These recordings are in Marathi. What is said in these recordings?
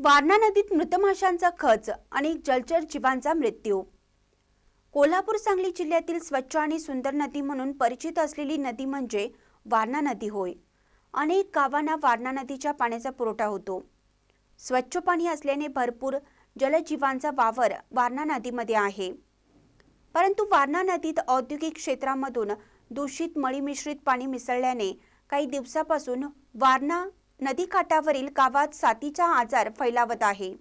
वारणा नदीत मृत माशांचा खच आणि जलचर जीवांचा मृत्यू. कोल्हापूर सांगली जिल्ह्यातील स्वच्छ आणि सुंदर नदी म्हणून परिचित असलेली नदी म्हणजे वारणा नदी होय. अनेक गावांना वारणा नदीच्या पाण्याचा पुरवठा होतो. स्वच्छ पाणी असल्याने भरपूर जलजीवांचा वावर वारणा नदीमध्ये आहे. परंतु वारणा नदीत औद्योगिक क्षेत्रामधून दूषित मळीमिश्रित पाणी मिसळल्याने काही दिवसापासून वारणा नदीकाठावरील गावात साथीचा आजार फैलावत आहे.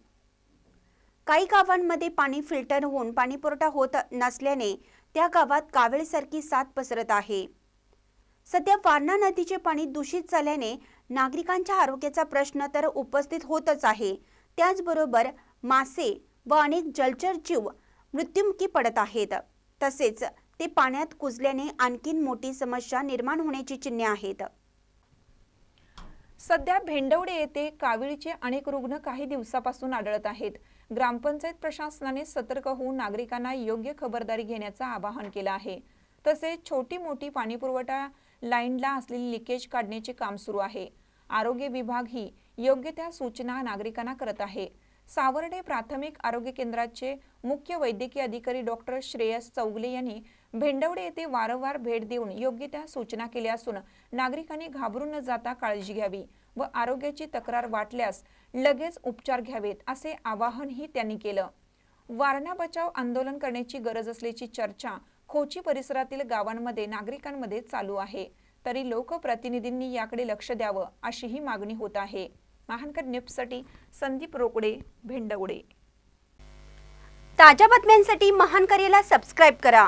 काही गावांमध्ये पाणी फिल्टर होऊन पाणीपुरवठा होत नसल्याने त्या गावात कावेळसारखी साथ पसरत आहे. सध्या वारणा नदीचे पाणी दूषित झाल्याने नागरिकांच्या आरोग्याचा प्रश्न तर उपस्थित होतच आहे. त्याचबरोबर मासे व अनेक जलचर जीव मृत्युमुखी पडत आहेत. तसेच ते पाण्यात कुजल्याने आणखीन मोठी समस्या निर्माण होण्याची चिन्हे आहेत. सध्या भेंडवडे येथे कावीळचे अनेक रुग्ण काही दिवसापासून आढळत आहेत. ग्रामपंचायत प्रशासनाने सतर्क होऊन नागरिकांना योग्य खबरदारी घेण्याचं आवाहन केलं आहे. तसेच छोटी मोठी पाणीपुरवठा लाईनला असलेली लिकेज काढण्याचे काम सुरू आहे. आरोग्य विभाग ही योग्य त्या सूचना नागरिकांना करत आहे. सावर्डे प्राथमिक आरोग्य केंद्राचे मुख्य वैद्यकीय अधिकारी डॉक्टर श्रेयस चौगले यांनी भेंडवडे येथे वारंवार भेट देऊन योग्य त्या सूचना केल्या असून नागरिकांनी घाबरून न जाता काळजी घ्यावी व आरोग्याची तक्रार वाटल्यास लगेच उपचार घ्यावेत असे आवाहनही त्यांनी केलं. वारणा बचाव आंदोलन करण्याची गरज असल्याची चर्चा खोची परिसरातील गावांमध्ये नागरिकांमध्ये चालू आहे. तरी लोकप्रतिनिधींनी याकडे लक्ष द्यावं अशीही मागणी होत आहे. महानकर न्यूजसाठी संदीप रोकडे भेंडवडे. ताज्या बातम्यांसाठी महानकरेला सबस्क्राईब करा.